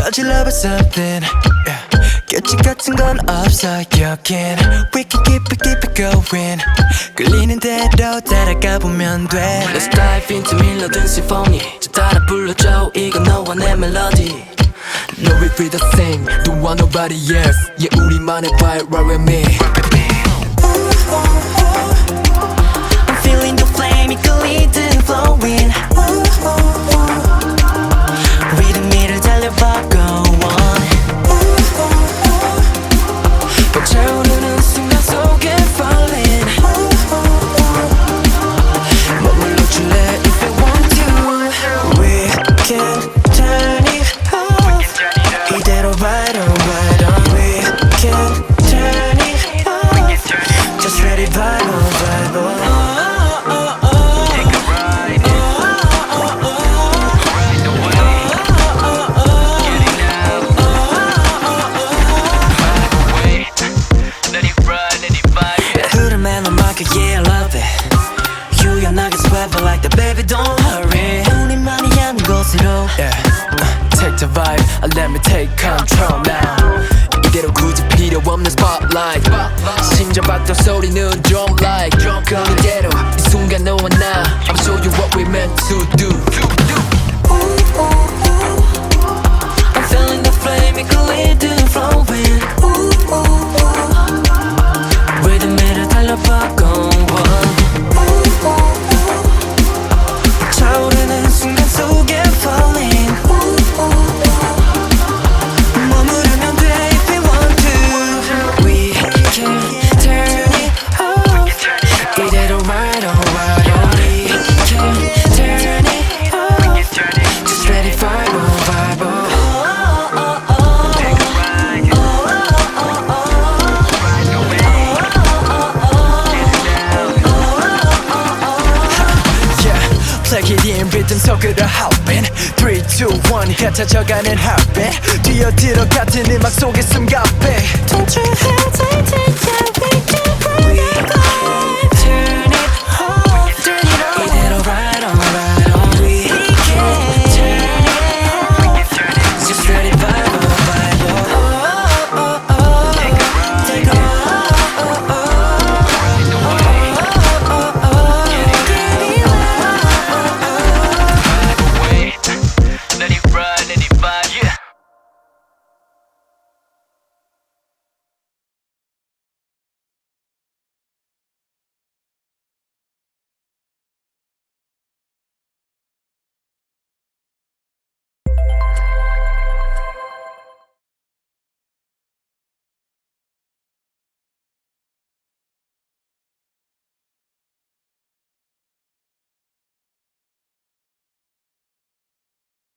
저질러 봐 something yeah. 규칙 같은 건 없어 여긴 We can keep it keep it going 끌리는 대로 따라가 보면 돼 Let's dive into 밀려든 심포니 저 따라 불러줘 이건 너와 내 멜로디 No we feel the same Don't want nobody else Yeah 우리만의 vibe right with me baby don't hurry 우리만이 하는 곳으로 Yeah uh, Take the vibe and let me take control now 이대로 굳이 필요 없는 spotlight 심장 박동 소리는 drum like 그럼 이대로 이 순간 너와 나 I'll show you what we meant to do Yeah, plug it in rhythm 속으로 hop in 3, 2, 1 같아져가는 heartbeat 뛰어들어 같은 음악 속에